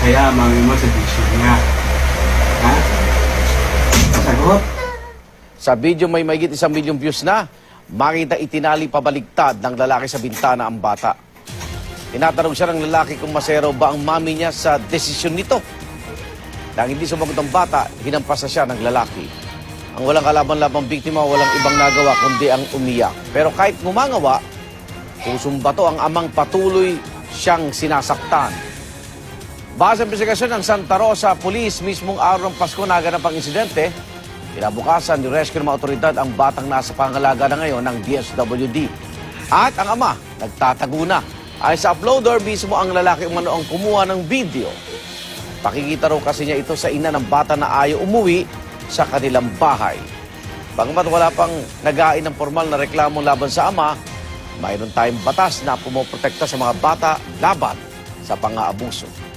kaya mami mo sa bisyo niya. Ha? Sagot? Sa video may mahigit isang milyong views na, makita itinali pabaligtad ng lalaki sa bintana ang bata. Tinatanong siya ng lalaki kung masero ba ang mami niya sa desisyon nito. Nang hindi sumagot ang bata, hinampas na siya ng lalaki. Ang walang kalaban-labang biktima, walang ibang nagawa kundi ang umiyak. Pero kahit ngumangawa, pusong bato ang amang patuloy siyang sinasaktan. Base investigasyon ng Santa Rosa Police, mismong araw ng Pasko naganap ang insidente, kinabukasan ni-rescue ng mga otoridad ang batang nasa pangalaga na ngayon ng DSWD. At ang ama, nagtatago na. Ay sa uploader, mismo ang lalaki umano ang kumuha ng video. Pakikita raw kasi niya ito sa ina ng bata na ayaw umuwi sa kanilang bahay. Bagamat wala pang nagain ng formal na reklamo laban sa ama, mayroon tayong batas na pumoprotekta sa mga bata laban sa pang-aabuso.